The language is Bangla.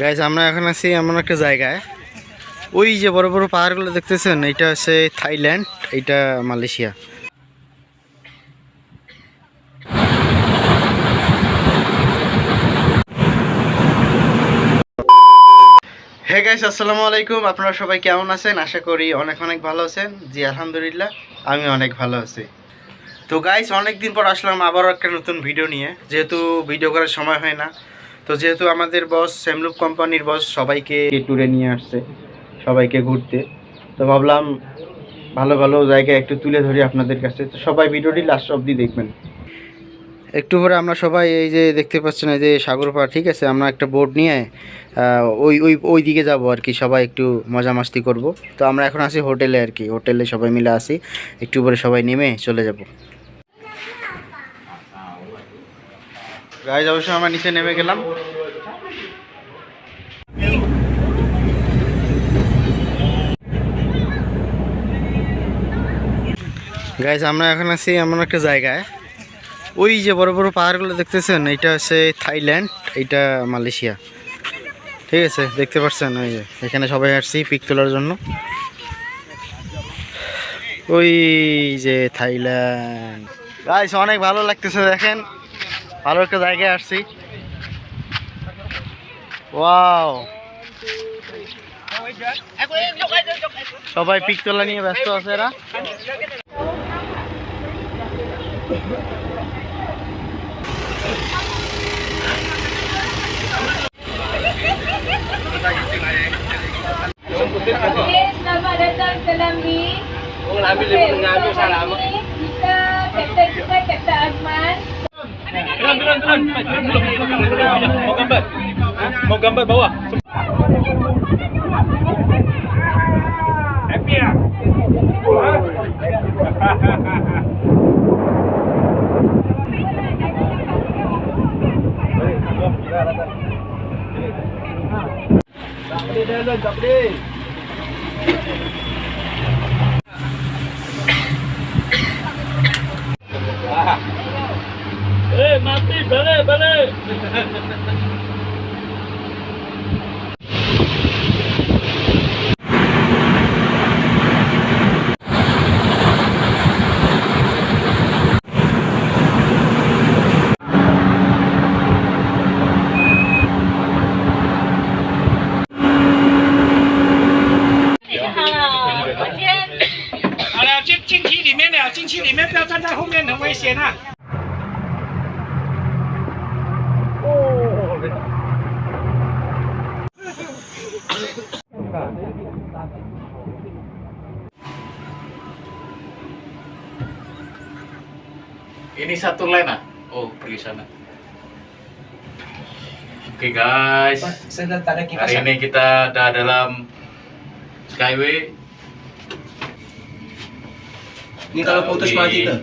গাইজ আমরা এখন আছি এমন একটা জায়গায়। ওই যে বড় বড় পাহাড়গুলো দেখতেছেন, এটা হচ্ছে থাইল্যান্ড, এটা মালয়েশিয়া। হে গাইস আসসালামু আলাইকুম। আপনারা সবাই কেমন আছেন? আশা করি অনেক অনেক ভালো আছেন। জি, আলহামদুলিল্লাহ, আমি অনেক ভালো আছি। তো গাইস অনেক দিন পর আসলাম আবারও একটা নতুন ভিডিও নিয়ে। যেহেতু ভিডিও করার সময় হয় না তো যেহেতু আমাদের বস সেমলুপ কোম্পানির বস সবাইকে ট্যুরে নিয়ে আসছে, সবাইকে ঘুরতে। তো ভাবলাম ভালো ভালো জায়গায় একটু তুলে ধরি আপনাদের কাছে। তো সবাই ভিডিওটি লাস্ট অবধি দেখবেন। একটু পরে আমরা সবাই এই যে দেখতে পাচ্ছেন, এই যে সাগর পাড়, ঠিক আছে? আমরা একটা বোট নিয়ে ওই ওই ওই দিকে যাব আর কি। সবাই একটু মজা মাস্তি করব। তো আমরা এখন আছি হোটেলে আর কি। হোটেলে সবাই মিলে আসি একটু পরে সবাই নেমে চলে যাব। গাইজ অবশ্য আমরা নিচে নেমে গেলাম। গাইজ আমরা এখন আছি এমন একটা জায়গায়। ওই যে বড় বড় পাহাড়গুলো দেখতেছেন, এটা হচ্ছে থাইল্যান্ড এইটা মালয়েশিয়া। ঠিক আছে, দেখতে পাচ্ছেন, ওই যে, এখানে সবাই আসছি পিক তোলার জন্য। ওই যে থাইল্যান্ড। গাইস অনেক ভালো লাগতেছে, দেখেন। ভালো একটা জায়গায় আসছি ওয়াও সবাই পিক তোলা নিয়ে ব্যস্ত আছে এরা hari ini kita Kapten Terang, terang, terang. Mau gambar? Mau gambar bawah? Happy ya? Tak boleh, dah, boleh. Tak boleh. Balik, balik. 好了，进进去里面了，进去里面，不要站在后面，很危险啊！Ini satu line ah? Oh, pergi sana. Oke guys, hari ini kita ada dalam Skyway. Ini kalau putus mati ke?